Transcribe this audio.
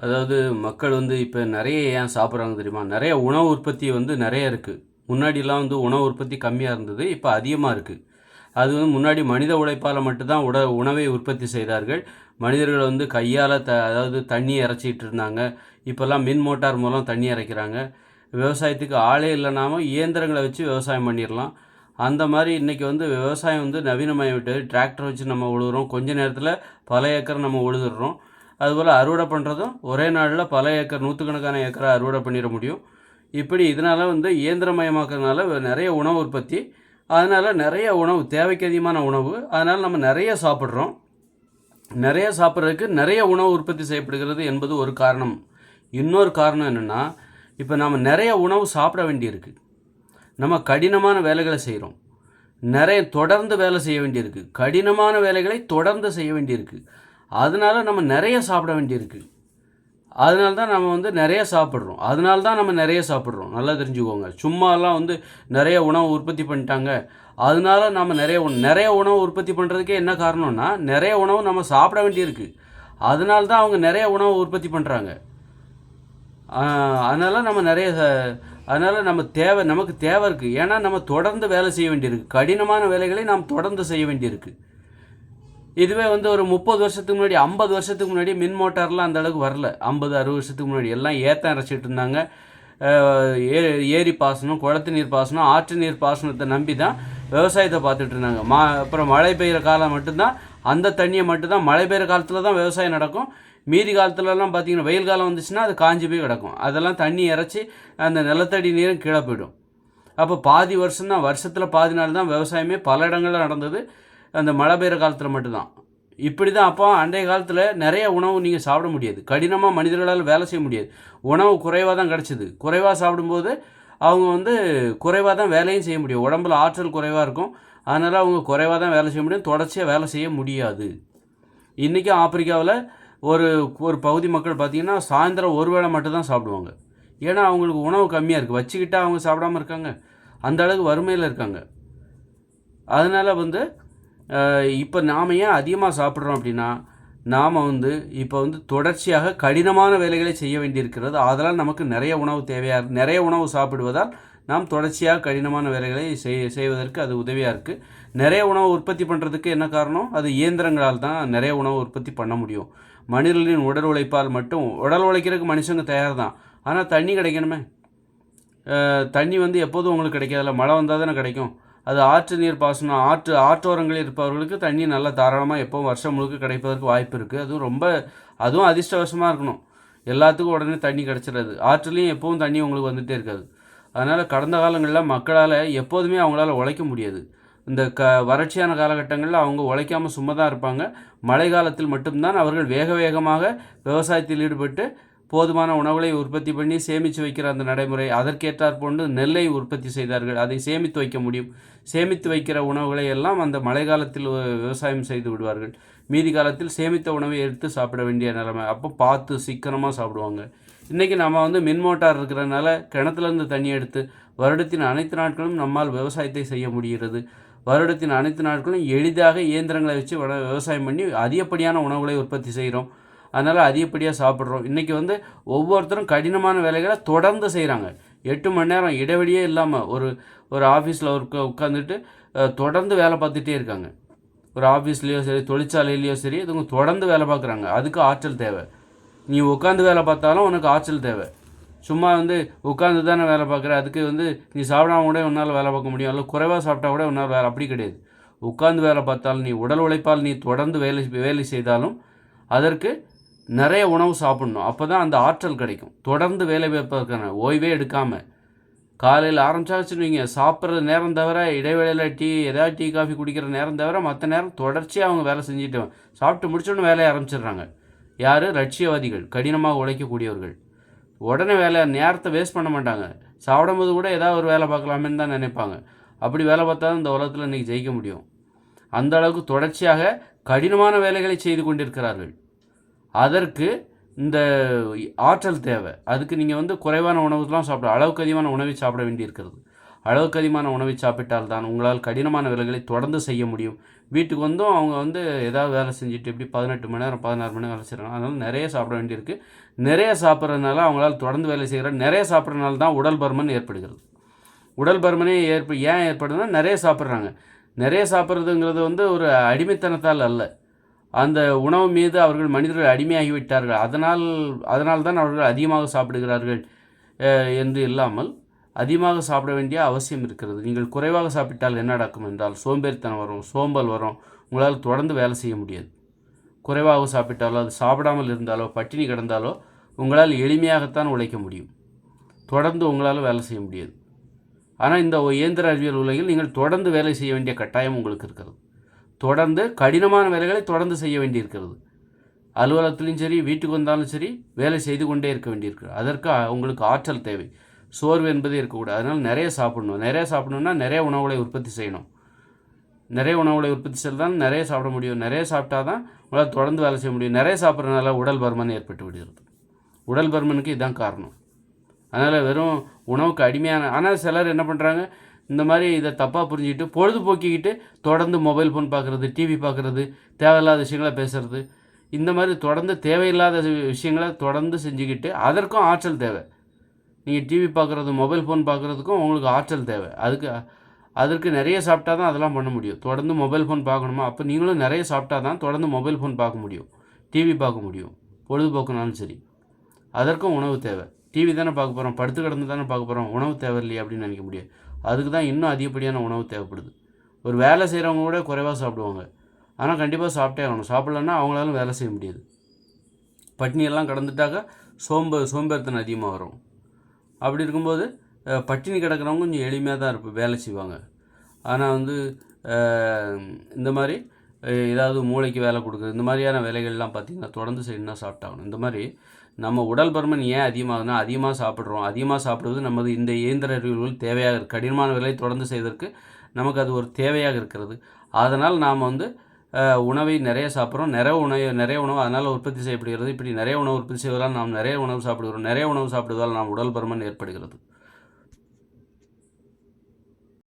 அதாவது மக்கள் வந்து இப்போ நிறைய ஏன் சாப்பிட்றாங்க தெரியுமா? நிறைய உணவு உற்பத்தி வந்து நிறைய இருக்குது முன்னாடிலாம் வந்து உணவு உற்பத்தி கம்மியாக இருந்தது இப்போ அதிகமாக இருக்குது அது வந்து முன்னாடி மனித உழைப்பால் மட்டும்தான் உட உணவை உற்பத்தி செய்தார்கள். மனிதர்கள் வந்து கையால் த அதாவது தண்ணி இறைச்சிட்டு இருந்தாங்க. இப்போல்லாம் மின் மோட்டார் மூலம் தண்ணி இறைக்கிறாங்க. விவசாயத்துக்கு ஆளே இல்லைனாமல் இயந்திரங்களை வச்சு விவசாயம் பண்ணிடலாம் அந்த மாதிரி இன்றைக்கி வந்து விவசாயம் வந்து நவீனமயவிட்டு டிராக்டர் வச்சு நம்ம உழுகிறோம் கொஞ்ச நேரத்தில் பல ஏக்கர் நம்ம உழுதுடுறோம் அதுபோல் அறுவடை பண்ணுறதும் ஒரே நாளில் பல ஏக்கர் நூற்றுக்கணக்கான ஏக்கரை அறுவடை பண்ணிட முடியும். இப்படி இதனால் வந்து இயந்திரமயமாக்கிறதுனால நிறைய உணவு உற்பத்தி அதனால் நிறைய உணவு தேவைக்கு அதிகமான உணவு அதனால் நம்ம நிறைய சாப்பிட்றோம். நிறைய சாப்பிட்றதுக்கு நிறைய உணவு உற்பத்தி செய்யப்படுகிறது என்பது ஒரு காரணம். இன்னொரு காரணம் என்னென்னா இப்போ நாம் நிறைய உணவு சாப்பிட வேண்டியிருக்கு. நம்ம கடினமான வேலைகளை செய்கிறோம் நிறைய தொடர்ந்து வேலை செய்ய வேண்டியிருக்கு. கடினமான வேலைகளை தொடர்ந்து செய்ய வேண்டியிருக்கு. அதனால நம்ம நிறைய சாப்பிட வேண்டியிருக்கு. அதனால தான் நம்ம வந்து நிறைய சாப்பிட்றோம். அதனால தான் நம்ம நிறைய சாப்பிட்றோம். நல்லா தெரிஞ்சுக்கோங்க. சும்மாலாம் வந்து நிறைய உணவு உற்பத்தி பண்ணிட்டாங்க. அதனால நம்ம நிறைய நிறைய உணவு உற்பத்தி பண்ணுறதுக்கே என்ன காரணம்னா நிறைய உணவு நம்ம சாப்பிட வேண்டியிருக்கு. அதனால தான் அவங்க நிறைய உணவு உற்பத்தி பண்ணுறாங்க அதனால் நம்ம நிறைய ச- நம்ம தேவை நமக்கு தேவை இருக்குது ஏன்னா நம்ம தொடர்ந்து வேலை செய்ய வேண்டியிருக்கு. கடினமான வேலைகளை நாம் தொடர்ந்து செய்ய வேண்டியிருக்கு. இதுவே வந்து ஒரு முப்பது வருஷத்துக்கு முன்னாடி ஐம்பது வருஷத்துக்கு முன்னாடி மின் மோட்டார்லாம் அந்த அளவுக்கு வரல. ஐம்பது அறுபது வருஷத்துக்கு முன்னாடி. எல்லாம் ஏத்தம் அரைச்சிட்டு இருந்தாங்க. ஏ ஏரி பாசனம் குளத்து நீர் பாசனம் ஆற்று நீர் பாசனத்தை நம்பி தான் விவசாயத்தை பார்த்துட்டு இருந்தாங்க. மா அப்புறம் மழை பெய்கிற காலம் மட்டும்தான் அந்த தண்ணியை மட்டும்தான் மழை பெய்கிற காலத்தில் தான் விவசாயம் நடக்கும். மீதி காலத்துலலாம் பார்த்தீங்கன்னா வெயில் காலம் வந்துச்சுன்னா அது காஞ்சி போய் கிடக்கும். அதெல்லாம் தண்ணி இறைச்சி அந்த நிலத்தடி நீரும் கீழே போயிடும். அப்போ பாதி வருஷம்தான் வருஷத்தில் பாதி நாள் தான் விவசாயமே பல இடங்களில் நடந்தது. அந்த மழை பெய்கிற காலத்தில் மட்டும்தான். இப்படி தான் அப்போ அன்றைய காலத்தில் நிறைய உணவு நீங்கள் சாப்பிட முடியாது. கடினமாக மனிதர்களால் வேலை செய்ய முடியாது. உணவு குறைவாக தான் கிடச்சிது. குறைவாக சாப்பிடும்போது அவங்க வந்து குறைவாக தான் வேலையும் செய்ய முடியும். உடம்புல ஆற்றல் குறைவாக இருக்கும். அதனால் அவங்க குறைவாக தான் வேலை செய்ய முடியும். தொடர்ச்சியாக வேலை செய்ய முடியாது. இன்றைக்கும் ஆப்பிரிக்காவில் ஒரு ஒரு பகுதி மக்கள் பார்த்திங்கன்னா சாயந்தரம் ஒரு வேளை மட்டும்தான் சாப்பிடுவாங்க. ஏன்னா அவங்களுக்கு உணவு கம்மியாக இருக்குது வச்சுக்கிட்டால் அவங்க சாப்பிடாம இருக்காங்க. அந்த அளவுக்கு வறுமையில் இருக்காங்க. அதனால் வந்து இப்போ நாம் ஏன் அதிகமாக சாப்பிட்றோம் அப்படின்னா நாம் வந்து இப்போ வந்து தொடர்ச்சியாக கடினமான வேலைகளை செய்ய வேண்டியிருக்கிறது. அதனால் நமக்கு நிறைய உணவு தேவையாக நிறைய உணவு சாப்பிடுவதால் நாம் தொடர்ச்சியாக கடினமான வேலைகளை செய் செய்வதற்கு அது உதவியாக இருக்குது நிறைய உணவு உற்பத்தி பண்ணுறதுக்கு என்ன காரணம்? அது இயந்திரங்களால் தான் நிறைய உணவு உற்பத்தி பண்ண முடியும். மனிதர்களின் உடல் உழைப்பால் மட்டும் உடல் உழைக்கிறதுக்கு மனுஷங்க தயார் தான். ஆனால் தண்ணி கிடைக்கணுமே. தண்ணி வந்து எப்போதும் உங்களுக்கு கிடைக்காதுல்ல. மழை வந்தால் தானே கிடைக்கும். அது ஆற்று நீர் பாசனம் ஆற்று ஆற்றோரங்களில் இருப்பவர்களுக்கு தண்ணி நல்லா தாராளமாக எப்போவும் வருஷம் முழுக்க கிடைப்பதற்கு வாய்ப்பு இருக்குது அதுவும் ரொம்ப அதுவும் அதிர்ஷ்டவசமாக இருக்கணும். எல்லாத்துக்கும் உடனே தண்ணி கிடச்சிடாது ஆற்றுலேயும் எப்பவும் தண்ணி உங்களுக்கு வந்துகிட்டே இருக்காது. அதனால் கடந்த காலங்களில் மக்களால் எப்போதுமே அவங்களால உழைக்க முடியாது. இந்த க வறட்சியான காலகட்டங்களில் அவங்க உழைக்காமல் சும்மா தான் இருப்பாங்க. மழை காலத்தில் மட்டும்தான் அவர்கள் வேக வேகமாக விவசாயத்தில் ஈடுபட்டு போதுமான உணவுகளை உற்பத்தி பண்ணி சேமித்து வைக்கிற அந்த நடைமுறை அதற்கேற்றாற் போன்று நெல்லை உற்பத்தி செய்தார்கள். அதை சேமித்து வைக்க முடியும். சேமித்து வைக்கிற உணவுகளை எல்லாம் அந்த மழை காலத்தில் விவசாயம் செய்து விடுவார்கள். மீதி காலத்தில் சேமித்த உணவை எடுத்து சாப்பிட வேண்டிய நிலைமை. அப்போ பார்த்து சிக்கனமாக சாப்பிடுவாங்க. இன்றைக்கி நம்ம வந்து மின் மோட்டார் இருக்கிறனால கிணத்துலேருந்து தண்ணி எடுத்து வருடத்தின் அனைத்து நாட்களும் நம்மால் விவசாயத்தை செய்ய முடிகிறது. வருடத்தின் அனைத்து நாட்களும் எளிதாக இயந்திரங்களை வச்சு வட- விவசாயம் பண்ணி அதிகப்படியான உணவுகளை உற்பத்தி செய்கிறோம் அதனால் அதிகப்படியாக சாப்பிட்றோம். இன்றைக்கி வந்து ஒவ்வொருத்தரும் கடினமான வேலைகளை தொடர்ந்து செய்கிறாங்க எட்டு மணி நேரம் இடைவெளியே இல்லாமல் ஒரு ஒரு ஆஃபீஸில் ஒரு உட்காந்துட்டு தொடர்ந்து வேலை பார்த்துட்டே இருக்காங்க. ஒரு ஆஃபீஸ்லேயோ சரி தொழிற்சாலையிலையோ சரி இவங்க தொடர்ந்து வேலை பார்க்குறாங்க. அதுக்கு ஆற்றல் தேவை. நீ உட்காந்து வேலை பார்த்தாலும் உனக்கு ஆற்றல் தேவை. சும்மா வந்து உட்காந்து தானே வேலை பார்க்குற. அதுக்கு வந்து நீ சாப்பிடாம கூட உன்னால் வேலை பார்க்க முடியும். அல்ல குறைவாக சாப்பிட்டா கூட உன்னால் வேலை அப்படி கிடையாது. உட்காந்து வேலை பார்த்தாலும் நீ உடல் உழைப்பால் நீ தொடர்ந்து வேலை வேலை செய்தாலும் அதற்கு நிறைய உணவு சாப்பிடணும். அப்போ தான் அந்த ஆற்றல் கிடைக்கும். தொடர்ந்து வேலை பார்ப்பதற்கான ஓய்வே எடுக்காமல் காலையில் ஆரம்பிச்சாச்சுன்னு வைங்க. சாப்பிட்ற நேரம் தவிர இடைவேளையில் டீ ஏதாவது டீ காஃபி குடிக்கிற நேரம் தவிர மற்ற நேரம் தொடர்ச்சியாக அவங்க வேலை செஞ்சுட்டு சாப்பிட்டு முடிச்சோன்னு வேலையை ஆரம்பிச்சிடுறாங்க. யார்? லட்சியவாதிகள். கடினமாக உழைக்கக்கூடியவர்கள். உடனே வேலை நேரத்தை வேஸ்ட் பண்ண மாட்டாங்க. சாப்பிடும்போது கூட ஏதாவது ஒரு வேலை பார்க்கலாமேன்னு தான் நினைப்பாங்க. அப்படி வேலை பார்த்தா தான் இந்த உலகத்தில் இன்றைக்கி ஜெயிக்க முடியும். அந்த அளவுக்கு தொடர்ச்சியாக கடினமான வேலைகளை செய்து கொண்டிருக்கிறார்கள். அதற்கு இந்த ஆற்றல் தேவை. அதுக்கு நீங்கள் வந்து குறைவான உணவுலாம் சாப்பிட அளவுக்கு அதிகமான உணவை சாப்பிட வேண்டியிருக்கிறது. அளவுக்கு அதிகமான உணவை சாப்பிட்டால் தான் உங்களால் கடினமான வேலைகளை தொடர்ந்து செய்ய முடியும். வீட்டுக்கு வந்தும் அவங்க வந்து ஏதாவது வேலை செஞ்சுட்டு எப்படி பதினெட்டு மணி நேரம் பதினாறு மணி நேரம் வேலை செய்கிறாங்க அதனால் நிறைய சாப்பிட வேண்டியிருக்கு. நிறைய சாப்பிட்றதுனால அவங்களால தொடர்ந்து வேலை செய்கிற நிறைய சாப்பிட்றதுனால தான் உடல் பருமன் ஏற்படுகிறது. உடல் பருமனே ஏற்ப ஏன் ஏற்படுதுன்னா நிறைய சாப்பிட்றாங்க. நிறைய சாப்பிட்றதுங்கிறது வந்து ஒரு அடிமைத்தனத்தால் அல்ல. அந்த உணவு மீது அவர்கள் மனிதர்கள் அடிமையாகி விட்டார்கள் அதனால் அதனால் தான் அவர்கள் அதிகமாக சாப்பிடுகிறார்கள் என்று இல்லாமல் அதிகமாக சாப்பிட வேண்டிய அவசியம் இருக்கிறது. நீங்கள் குறைவாக சாப்பிட்டால் என்ன நடக்கும் என்றால் சோம்பேறித்தனம் வரும் சோம்பல் வரும் உங்களால் தொடர்ந்து வேலை செய்ய முடியாது. குறைவாக சாப்பிட்டாலோ அது சாப்பிடாமல் இருந்தாலோ பட்டினி கிடந்தாலோ உங்களால் எளிமையாகத்தான் உழைக்க முடியும். தொடர்ந்து உங்களால் வேலை செய்ய முடியாது. ஆனால் இந்த இயந்திர அறிவியல் உலகில் நீங்கள் தொடர்ந்து வேலை செய்ய வேண்டிய கட்டாயம் உங்களுக்கு இருக்கிறது. தொடர்ந்து கடினமான வேலைகளை தொடர்ந்து செய்ய வேண்டியிருக்கிறது. அலுவலகத்துலேயும் சரி வீட்டுக்கு வந்தாலும் சரி வேலை செய்து கொண்டே இருக்க வேண்டியிருக்கு அதற்கு அவங்களுக்கு உங்களுக்கு ஆற்றல் தேவை. சோர்வு என்பதே இருக்கக்கூடாது. அதனால் நிறைய சாப்பிடணும். நிறைய சாப்பிடணும்னா நிறைய உணவுகளை உற்பத்தி செய்யணும். நிறைய உணவுகளை உற்பத்தி செய்தால் நிறைய சாப்பிட முடியும். நிறைய சாப்பிட்டா தான் உங்களால் தொடர்ந்து வேலை செய்ய முடியும். நிறைய சாப்பிட்றதுனால உடல் பருமன் ஏற்பட்டு விடுகிறது. உடல் பருமனுக்கு இதுதான் காரணம். அதனால் வெறும் உணவுக்கு அடிமையான ஆனால் சிலர் என்ன பண்ணுறாங்க இந்த மாதிரி இதை தப்பாக புரிஞ்சுக்கிட்டு பொழுதுபோக்கிக்கிட்டு தொடர்ந்து மொபைல் ஃபோன் பார்க்குறது டிவி பார்க்குறது தேவையில்லாத விஷயங்களை பேசுகிறது இந்த மாதிரி தொடர்ந்து தேவையில்லாத விஷயங்களை தொடர்ந்து செஞ்சுக்கிட்டு அதற்கும் ஆற்றல் தேவை. நீங்கள் டிவி பார்க்குறது மொபைல் ஃபோன் பார்க்குறதுக்கும் உங்களுக்கு ஆற்றல் தேவை. அதுக்கு அதற்கு நிறைய சாப்பிட்டா தான் அதெல்லாம் பண்ண முடியும். தொடர்ந்து மொபைல் ஃபோன் பார்க்கணுமா? அப்போ நீங்களும் நிறைய சாப்பிட்டா தான் தொடர்ந்து மொபைல் ஃபோன் பார்க்க முடியும். டிவி பார்க்க முடியும். பொழுதுபோக்குனாலும் சரி. அதற்கும் உணவு தேவை. டிவி தானே பார்க்க போகிறோம் படுத்து கிடந்து தானே பார்க்க போகிறோம் உணவு தேவை இல்லையா அப்படின்னு நினைக்க முடியாது. அதுக்கு தான் இன்னும் அதிகப்படியான உணவு தேவைப்படுது. ஒரு வேலை செய்கிறவங்க கூட குறைவாக சாப்பிடுவாங்க. ஆனால் கண்டிப்பாக சாப்பிட்டே ஆகணும். சாப்பிட்லன்னா அவங்களால வேலை செய்ய முடியாது. பட்டினியெல்லாம் கடந்துட்டாக்கா சோம்பு சோம்பேறித்தனம் அதிகமாக வரும். அப்படி இருக்கும்போது பட்டினி கிடக்கிறவங்க கொஞ்சம் எளிமையாக தான் இருப்போம் வேலை செய்வாங்க. ஆனால் வந்து இந்த மாதிரி ஏதாவது மூளைக்கு வேலை கொடுக்குறது இந்த மாதிரியான வேலைகள்லாம் பார்த்திங்கன்னா தொடர்ந்து செய்யணும்னா சாப்பிட்டாகணும். இந்த மாதிரி நம்ம உடல் பருமன் ஏன் அதிகமாகுதுன்னா அதிகமாக சாப்பிட்றோம். அதிகமாக சாப்பிடுவது நமது இந்த இயந்திர அறிவுகள் தேவையாக இருக்குது கடினமான வேலை தொடர்ந்து செய்வதற்கு நமக்கு அது ஒரு தேவையாக இருக்கிறது. அதனால் நாம் வந்து உணவை நிறைய சாப்பிட்றோம். நிறைய உணவு நிறைய உணவு அதனால் உற்பத்தி செய்யப்படுகிறது. இப்படி நிறைய உணவு உற்பத்தி செய்வதால் நாம் நிறைய உணவு சாப்பிடுகிறோம். நிறைய உணவு சாப்பிடுவதால் நாம் உடல் பருமன் ஏற்படுகிறது.